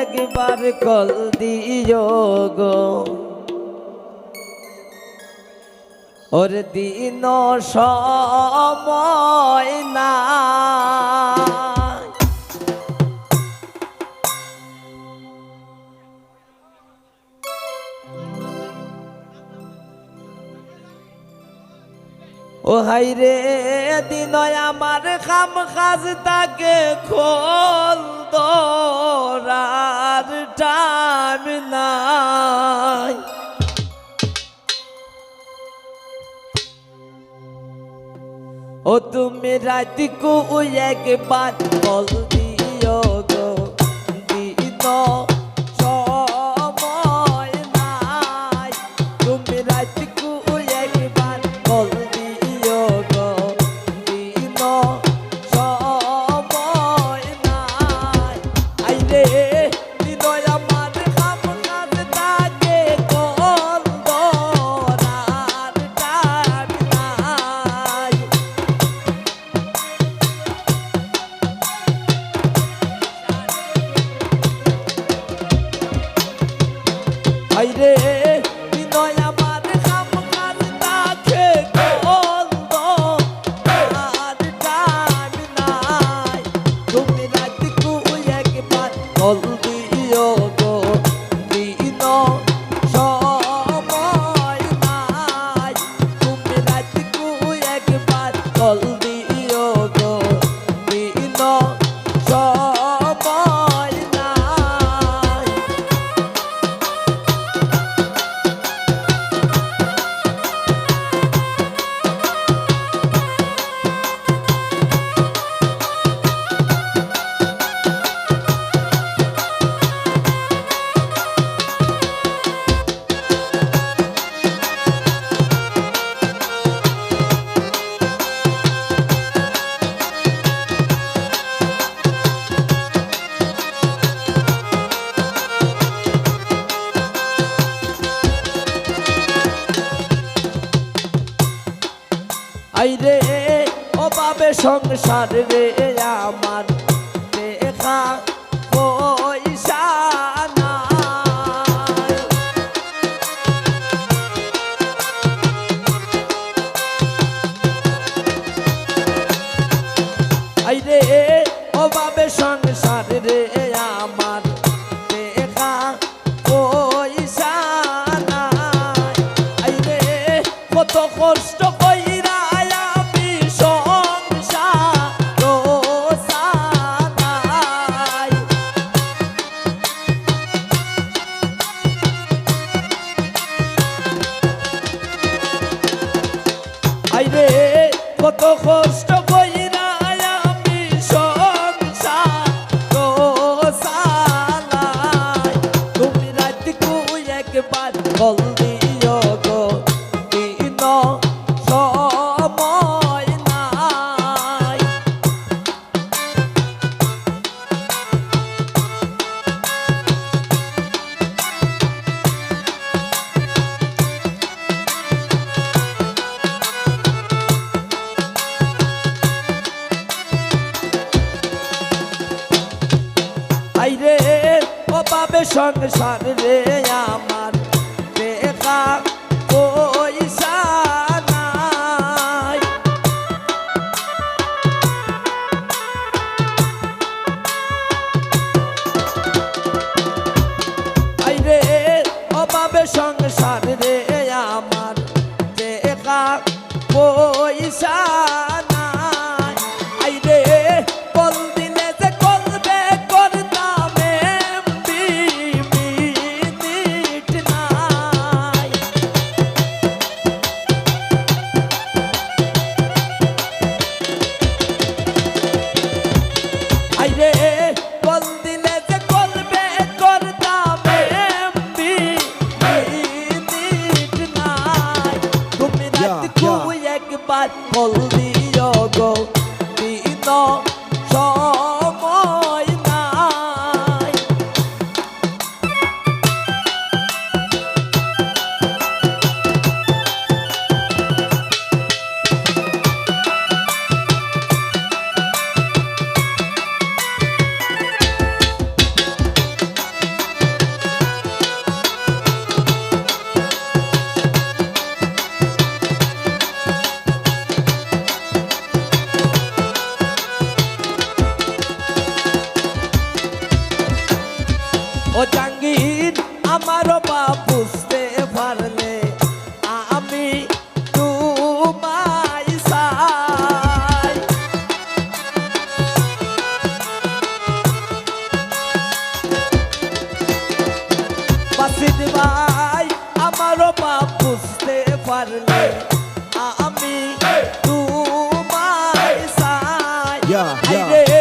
একবার কল দিও গো। ওর দিন সময় না ও হাই রে দিন আমার খাম খাজ তাকে খোল দরার টাইম নাই। ও তুমি রাতিকু একবার কল দিও গো দিন আইরে বিনয় আমার কাম কাজ তাকে গন্ধ আর টান নাই। তুমি রাতকু একবার কল আইরে বাবে সংসার রে আমার। দেখা পয়সা আইরে বাবে সংসার রে আমার। কষ্ট সংসার রে আমার ফল দিও সংগীত আমার বা বুঝতে পারলে আমি তোমায় সাই বাসিদ ভাই আমার বা বুঝতে পারলে আমি তোমায় সাই রে